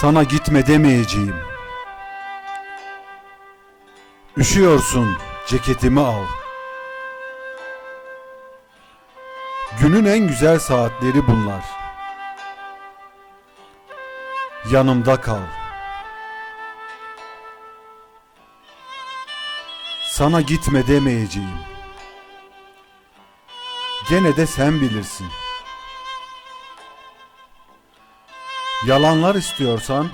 Sana gitme demeyeceğim. Üşüyorsun, ceketimi al. Günün en güzel saatleri bunlar. Yanımda kal. Sana gitme demeyeceğim. Gene de sen bilirsin. Yalanlar istiyorsan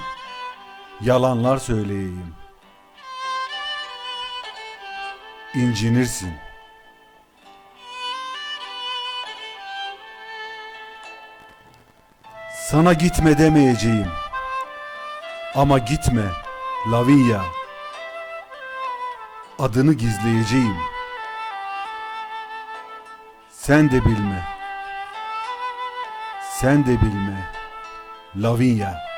yalanlar söyleyeyim. İncinirsin. Sana gitme demeyeceğim. Ama gitme Lavinia. Adını gizleyeceğim. Sen de bilme. Sen de bilme. Lavinia.